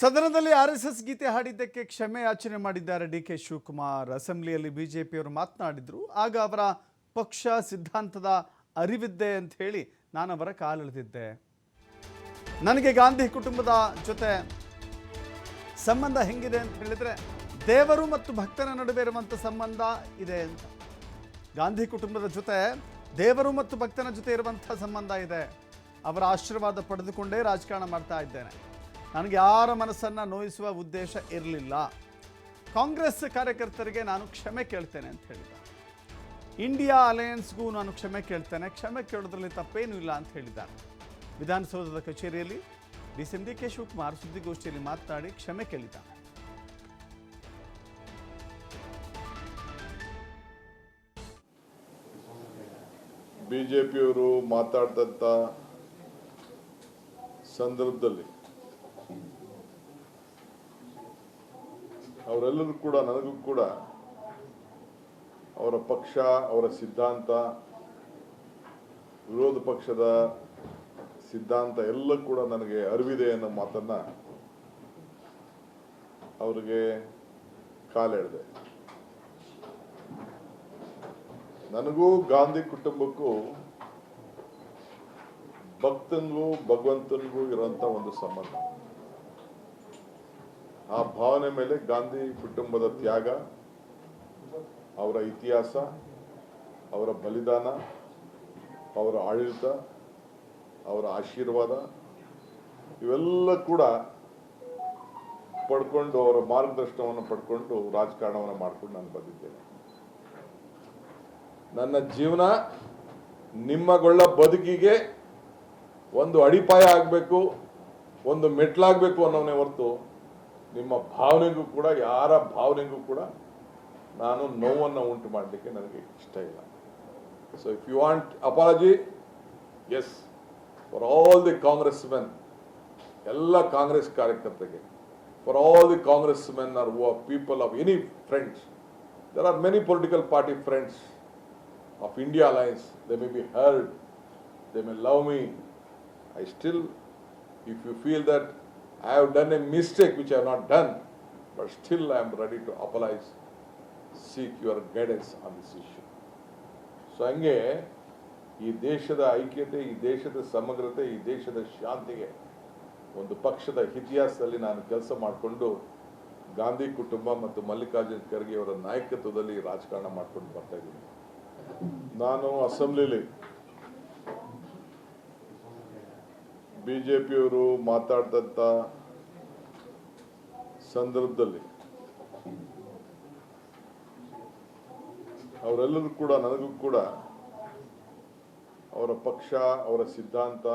ಸದನದಲ್ಲಿ R S S ಗೀತೆ ಹಾಡಿದ್ದಕ್ಕೆ ಕ್ಷಮೆ ಯಾಚನೆ ಮಾಡಿದ್ದಾರೆ ಡಿ ಕೆ ಶಿವಕುಮಾರ್. ಅಸೆಂಬ್ಲಿಯಲ್ಲಿ ಬಿಜೆಪಿಯವರು ಮಾತನಾಡಿದ್ರು. ಆಗ ಅವರ ಪಕ್ಷ ಸಿದ್ಧಾಂತದ ಅರಿವಿದ್ದೆ ಅಂತ ಹೇಳಿ ನಾನು ಅವರ ಕಾಲೆಳೆದಿದ್ದೆ. ನನಗೆ ಗಾಂಧಿ ಕುಟುಂಬದ ಜೊತೆ ಸಂಬಂಧ ಹೆಂಗಿದೆ ಅಂತ ಹೇಳಿದ್ರೆ, ದೇವರು ಮತ್ತು ಭಕ್ತನ ನಡುವೆ ಇರುವಂಥ ಸಂಬಂಧ ಇದೆ ಅಂತ. ಗಾಂಧಿ ಕುಟುಂಬದ ಜೊತೆ ದೇವರು ಮತ್ತು ಭಕ್ತನ ಜೊತೆ ಇರುವಂಥ ಸಂಬಂಧ ಇದೆ. ಅವರ ಆಶೀರ್ವಾದ ಪಡೆದುಕೊಂಡೇ ರಾಜಕಾರಣ ಮಾಡ್ತಾ ಇದ್ದೇನೆ. ನನಗೆ ಯಾರ ಮನಸ್ಸನ್ನು ನೋಯಿಸುವ ಉದ್ದೇಶ ಇರಲಿಲ್ಲ. ಕಾಂಗ್ರೆಸ್ ಕಾರ್ಯಕರ್ತರಿಗೆ ನಾನು ಕ್ಷಮೆ ಕೇಳ್ತೇನೆ ಅಂತ ಹೇಳಿದ. ಇಂಡಿಯಾ ಅಲಯನ್ಸ್ಗೂ ನಾನು ಕ್ಷಮೆ ಕೇಳ್ತೇನೆ. ಕ್ಷಮೆ ಕೇಳೋದ್ರಲ್ಲಿ ತಪ್ಪೇನೂ ಇಲ್ಲ ಅಂತ ಹೇಳಿದ್ದಾರೆ ವಿಧಾನಸೌಧದ ಕಚೇರಿಯಲ್ಲಿ D C D K Shivakumar ಸುದ್ದಿಗೋಷ್ಠಿಯಲ್ಲಿ ಮಾತನಾಡಿ ಕ್ಷಮೆ ಕೇಳಿದ್ದಾರೆ ಬಿಜೆಪಿಯವರು ಮಾತಾಡಿದಂಥ ಸಂದರ್ಭದಲ್ಲಿ ಅವರೆಲ್ಲರೂ ಕೂಡ, ನನಗೂ ಕೂಡ ಅವರ ಪಕ್ಷ, ಅವರ ಸಿದ್ಧಾಂತ, ವಿರೋಧ ಪಕ್ಷದ ಸಿದ್ಧಾಂತ ಎಲ್ಲ ಕೂಡ ನನಗೆ ಅರಿವಿದೆ ಅನ್ನೋ ಮಾತನ್ನ ಅವರಿಗೆ ಕಾಲೆಳೆದೆ ನನಗೂ ಗಾಂಧಿ ಕುಟುಂಬಕ್ಕೂ ಭಕ್ತನಿಗೂ ಭಗವಂತನಿಗೂ ಇರುವಂತ ಒಂದು ಸಂಬಂಧ. ಆ ಭಾವನೆ ಮೇಲೆ ಗಾಂಧಿ ಕುಟುಂಬದ ತ್ಯಾಗ, ಅವರ ಇತಿಹಾಸ, ಅವರ ಬಲಿದಾನ, ಅವರ ಆಡಳಿತ, ಅವರ ಆಶೀರ್ವಾದ, ಇವೆಲ್ಲ ಕೂಡ ಪಡ್ಕೊಂಡು ಅವರ ಮಾರ್ಗದರ್ಶನವನ್ನು ಪಡ್ಕೊಂಡು ರಾಜಕಾರಣವನ್ನು ಮಾಡ್ಕೊಂಡು ನಾನು ಬಂದಿದ್ದೇನೆ. ನನ್ನ ಜೀವನ ನಿಮ್ಮಗೊಳ್ಳ ಬದುಕಿಗೆ ಒಂದು ಅಡಿಪಾಯ ಆಗಬೇಕು, ಒಂದು ಮೆಟ್ಲಾಗಬೇಕು ಅನ್ನೋನೇ ಹೊರತು ನಿಮ್ಮ ಭಾವನೆಗೂ ಕೂಡ ಯಾರ ಭಾವನೆಗೂ ಕೂಡ ನಾನು ನೋವನ್ನು ಉಂಟು ಮಾಡಲಿಕ್ಕೆ ನನಗೆ ಇಷ್ಟ ಇಲ್ಲ so if you want apologies for all the Congress men ಎಲ್ಲ ಕಾಂಗ್ರೆಸ್ ಕಾರ್ಯಕರ್ತರಿಗೆ for all the Congress men are people of any friends there are many political party friends of India Alliance, they may be heard, they may love me. I still, if you feel that I have done a mistake which I have not done, but still I am ready to apologize, seek your guidance on this issue. So ಹಂಗೆ ಈ ದೇಶದ ಐಕ್ಯತೆ ಈ ದೇಶದ ಸಮಗ್ರತೆ ಈ ದೇಶದ ಶಾಂತಿಗೆ ಒಂದು ಪಕ್ಷದ ಇತಿಹಾಸದಲ್ಲಿ ನಾನು ಕೆಲಸ ಮಾಡಿಕೊಂಡು ಗಾಂಧಿ ಕುಟುಂಬ ಮತ್ತು ಮಲ್ಲಿಕಾರ್ಜುನ ಖರ್ಗೆ ಅವರ ನಾಯಕತ್ವದಲ್ಲಿ ರಾಜಕಾರಣ ಮಾಡ್ಕೊಂಡು ಬರ್ತಾ ಇದ್ದೀನಿ ನಾನು ಅಸೆಂಬ್ಲಿಲಿ ಬಿಜೆಪಿಯವರು ಮಾತಾಡ್ತಂಥ ಸಂದರ್ಭದಲ್ಲಿ ಅವರೆಲ್ಲರೂ ಕೂಡ ನನಗೂ ಕೂಡ ಅವರ ಪಕ್ಷ ಅವರ ಸಿದ್ಧಾಂತ